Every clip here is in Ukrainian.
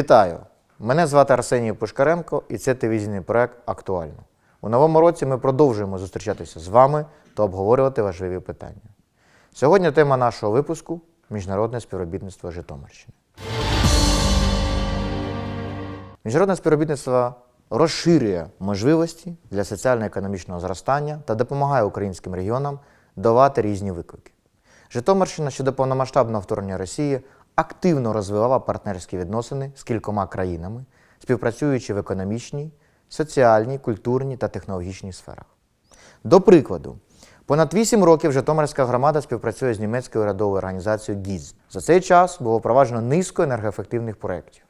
Вітаю! Мене звати Арсеній Пушкаренко і це телевізійний проект Актуально. У новому році ми продовжуємо зустрічатися з вами та обговорювати важливі питання. Сьогодні тема нашого випуску міжнародне співробітництво Житомирщини. Міжнародне співробітництво розширює можливості для соціально-економічного зростання та допомагає українським регіонам давати різні виклики. Житомирщина щодо повномасштабного вторгнення Росії активно розвивала партнерські відносини з кількома країнами, співпрацюючи в економічній, соціальній, культурній та технологічній сферах. До прикладу, понад 8 років Житомирська громада співпрацює з німецькою урядовою організацією ГІЗ. За цей час було впроваджено низку енергоефективних проєктів.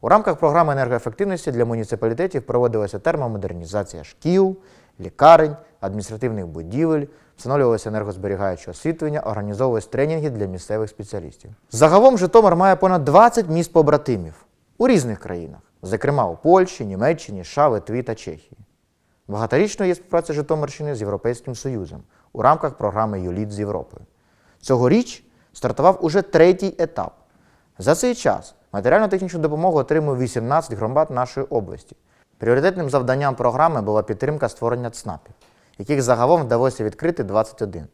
У рамках програми енергоефективності для муніципалітетів проводилася термомодернізація шкіл, лікарень, адміністративних будівель, встановлювалося енергозберігаюче освітлення, організовувалися тренінги для місцевих спеціалістів. Загалом Житомир має понад 20 міст побратимів у різних країнах, зокрема у Польщі, Німеччині, США, Литві та Чехії. Багаторічною є співпраця Житомирщини з Європейським Союзом у рамках програми ЮЛІТ з Європою. Цьогоріч стартував уже третій етап. За цей час матеріально-технічну допомогу отримує 18 громад нашої області. Пріоритетним завданням програми була підтримка створення ЦНАПів, яких загалом вдалося відкрити 21.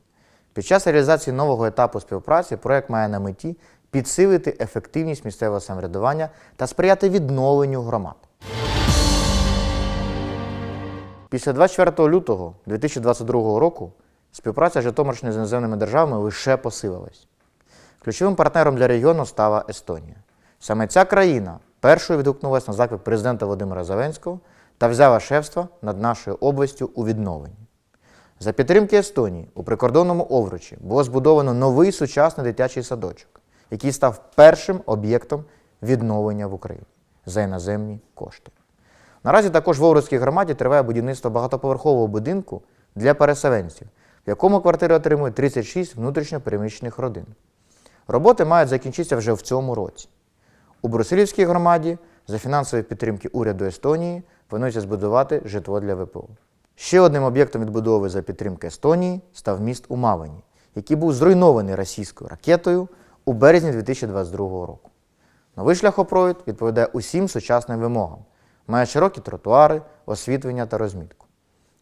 Під час реалізації нового етапу співпраці проект має на меті підсилити ефективність місцевого самоврядування та сприяти відновленню громад. Після 24 лютого 2022 року співпраця Житомирщини з іноземними державами лише посилилась. Ключовим партнером для регіону стала Естонія. Саме ця країна першою відгукнулася на заклик президента Володимира Зеленського та взяла шефство над нашою областю у відновленні. За підтримки Естонії у прикордонному Овручі було збудовано новий сучасний дитячий садочок, який став першим об'єктом відновлення в Україні за іноземні кошти. Наразі також в Овруцькій громаді триває будівництво багатоповерхового будинку для переселенців, в якому квартири отримують 36 внутрішньо переміщених родин. Роботи мають закінчитися вже в цьому році. У Брусилівській громаді за фінансової підтримки уряду Естонії планується збудувати житло для ВПО. Ще одним об'єктом відбудови за підтримки Естонії став міст у Мавині, який був зруйнований російською ракетою у березні 2022 року. Новий шляхопровід відповідає усім сучасним вимогам, має широкі тротуари, освітлення та розмітку.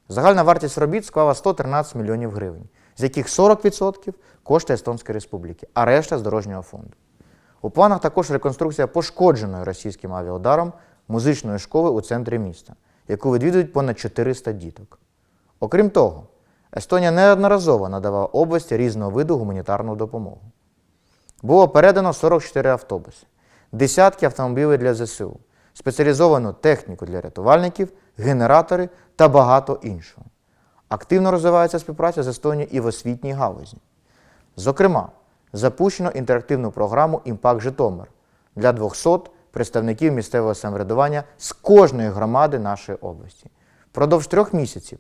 Загальна вартість робіт склала 113 мільйонів гривень, з яких 40% коштує Естонської Республіки, а решта з дорожнього фонду. У планах також реконструкція пошкодженої російським авіаударом музичної школи у центрі міста, яку відвідують понад 400 діток. Окрім того, Естонія неодноразово надавала області різного виду гуманітарну допомогу. Було передано 44 автобуси, десятки автомобілів для ЗСУ, спеціалізовану техніку для рятувальників, генератори та багато іншого. Активно розвивається співпраця з Естонією і в освітній галузі. Зокрема, запущено інтерактивну програму Імпакт Житомир для 200 представників місцевого самоврядування з кожної громади нашої області. Впродовж трьох місяців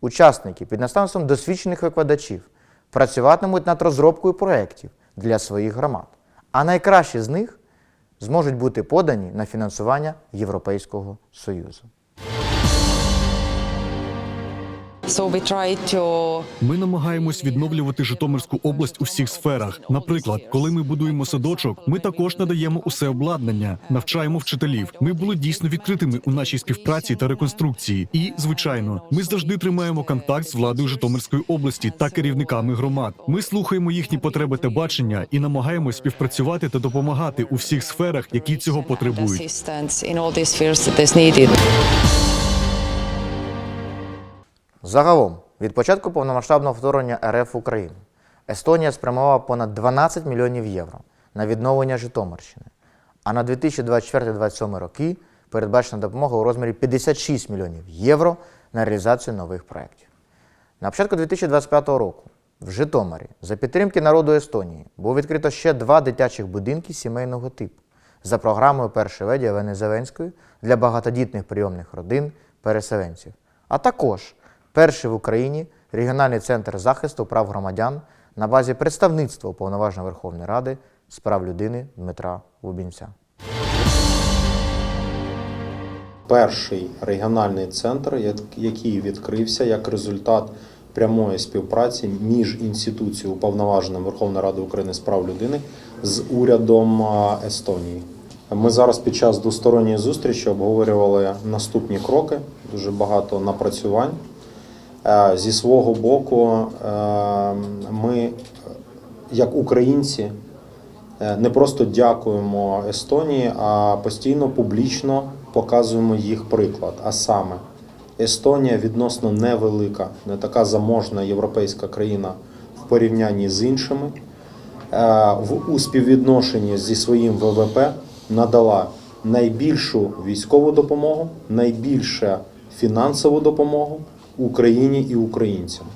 учасники під наставництвом досвідчених викладачів працюватимуть над розробкою проєктів для своїх громад, а найкращі з них зможуть бути подані на фінансування Європейського Союзу. Ми намагаємось відновлювати Житомирську область у всіх сферах. Наприклад, коли ми будуємо садочок, ми також надаємо усе обладнання, навчаємо вчителів. Ми були дійсно відкритими у нашій співпраці та реконструкції. І, звичайно, ми завжди тримаємо контакт з владою Житомирської області та керівниками громад. Ми слухаємо їхні потреби та бачення і намагаємось співпрацювати та допомагати у всіх сферах, які цього потребують. Загалом, від початку повномасштабного вторгнення РФ в Україну, Естонія спрямувала понад 12 мільйонів євро на відновлення Житомирщини, а на 2024-2027 роки передбачена допомога у розмірі 56 мільйонів євро на реалізацію нових проєктів. На початку 2025 року в Житомирі за підтримки народу Естонії було відкрито ще два дитячих будинки сімейного типу за програмою першої леді Олени Зеленської для багатодітних прийомних родин переселенців, а також перший в Україні регіональний центр захисту прав громадян на базі представництва Уповноваженої Верховної Ради з прав людини Дмитра Лубінця. перший регіональний центр, який відкрився як результат прямої співпраці між інституцією уповноваженим Верховної Ради України з прав людини з урядом Естонії. Ми зараз під час двосторонньої зустрічі обговорювали наступні кроки, дуже багато напрацювань. Е, Зі свого боку, е, ми, е, як українці, не просто дякуємо Естонії, а постійно публічно показуємо їх приклад. А саме, Естонія відносно невелика, не така заможна європейська країна в порівнянні з іншими. В у співвідношенні зі своїм ВВП надала найбільшу військову допомогу, найбільше фінансову допомогу Україні і українцям.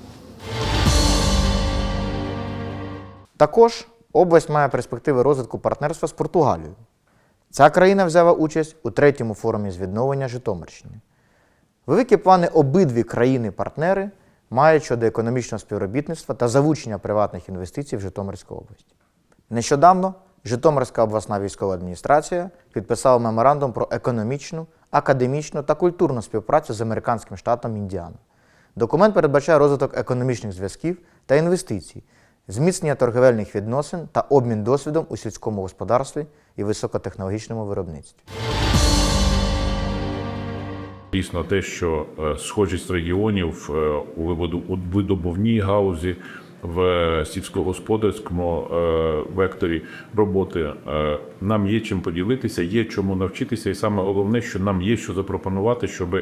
Також область має перспективи розвитку партнерства з Португалією. Ця країна взяла участь у третьому форумі з відновлення Житомирщини. Великі плани обидві країни-партнери мають щодо економічного співробітництва та залучення приватних інвестицій в Житомирську область. Нещодавно Житомирська обласна військова адміністрація підписала меморандум про економічну, академічну та культурну співпрацю з американським штатом Індіана. Документ передбачає розвиток економічних зв'язків та інвестицій, зміцнення торговельних відносин та обмін досвідом у сільському господарстві і високотехнологічному виробництві. Дійсно, те, що е, схожість регіонів е, у видобувній галузі в е, сільськогосподарському векторі роботи нам є чим поділитися, є чому навчитися, і саме головне, що нам є що запропонувати, щоб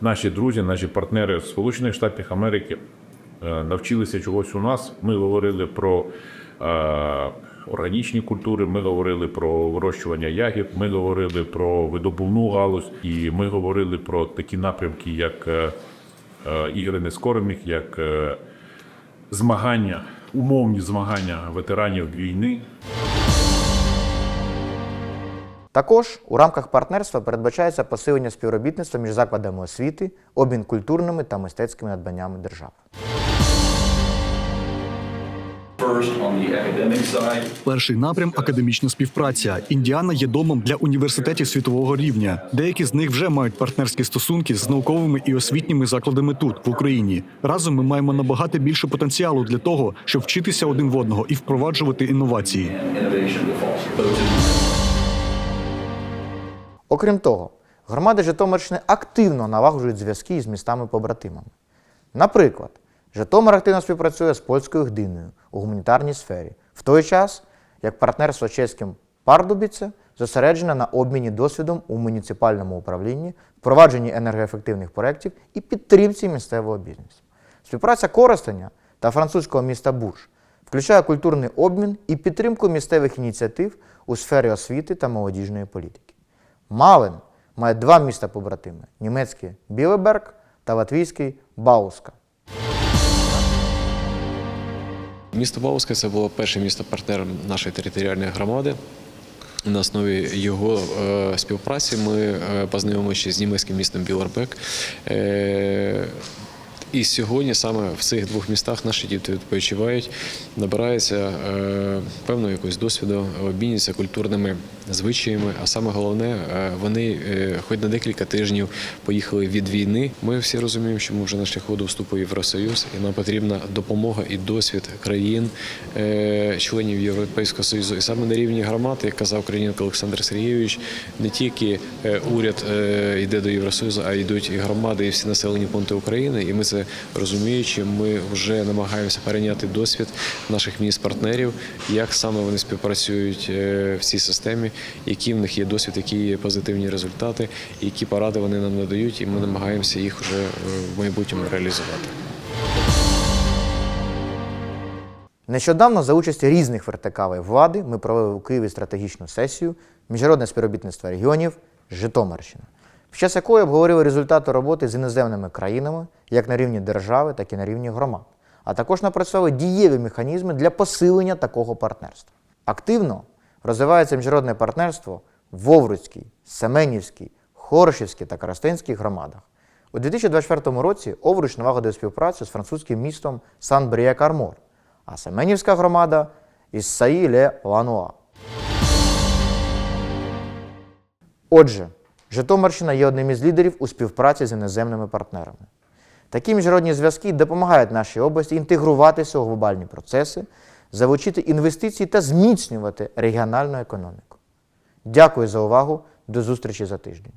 наші друзі, наші партнери з Сполучених Штатів Америки е, навчилися чогось у нас. Ми говорили про е, органічні культури, ми говорили про вирощування ягід, ми говорили про видобувну галузь, і ми говорили про такі напрямки, як е, ігри нескорених, як змагання, умовні змагання ветеранів війни, Також у рамках партнерства передбачається посилення співробітництва між закладами освіти, обмін культурними та мистецькими надбаннями держав. Перший напрям академічна співпраця. Індіана є домом для університетів світового рівня. Деякі з них вже мають партнерські стосунки з науковими і освітніми закладами тут, в Україні. Разом ми маємо набагато більше потенціалу для того, щоб вчитися один в одного і впроваджувати інновації. Окрім того, громади Житомирщини активно налагоджують зв'язки із містами-побратимами. Наприклад, Житомир активно співпрацює з польською Гдиною у гуманітарній сфері, в той час як партнерство чеським Пардубіце зосереджене на обміні досвідом у муніципальному управлінні, впровадженні енергоефективних проєктів і підтримці місцевого бізнесу. Співпраця Коростеня та французького міста Бурж включає культурний обмін і підтримку місцевих ініціатив у сфері освіти та молодіжної політики. Малин має два міста побратими: німецький Білеберг та латвійський Бауска. Місто Бауска це було перше місто партнером нашої територіальної громади. На основі його е, співпраці ми е, познайомилися з німецьким містом Білербек. Е, і сьогодні саме в цих двох містах наші діти відпочивають, набираються е, певного якогось досвіду, обмінюються культурними звичаями. А саме головне, е, вони е, хоч на декілька тижнів поїхали від війни. Ми всі розуміємо, що ми вже на шляху до вступу в Євросоюз, і нам потрібна допомога і досвід країн, членів Європейського союзу. І саме на рівні громад, як казав Корнієнко Олександр Сергійович, не тільки уряд йде до Євросоюзу, а йдуть і громади, і всі населені пункти України. І ми це розуміючи, ми вже намагаємося перейняти досвід наших міст-партнерів, як саме вони співпрацюють е, в цій системі, які в них є досвід, які є позитивні результати, які поради вони нам надають, і ми намагаємося їх вже е, в майбутньому реалізувати. Нещодавно за участі різних вертикалей влади ми провели у Києві стратегічну сесію Міжнародне співробітництво регіонів Житомирщина, під час якої обговорили результати роботи з іноземними країнами як на рівні держави, так і на рівні громад, а також напрацювали дієві механізми для посилення такого партнерства. Активно розвивається міжнародне партнерство в Вовруцькій, Семенівській, Хорошівській та Коростенській громадах. У 2024 році Овруч налагодив співпрацю з французьким містом Сан-Брія-Кармор, а Семенівська громада із Саї-Ле-Лануа. Отже, Житомирщина є одним із лідерів у співпраці з іноземними партнерами. Такі міжнародні зв'язки допомагають нашій області інтегруватися у глобальні процеси, залучити інвестиції та зміцнювати регіональну економіку. Дякую за увагу. До зустрічі за тиждень.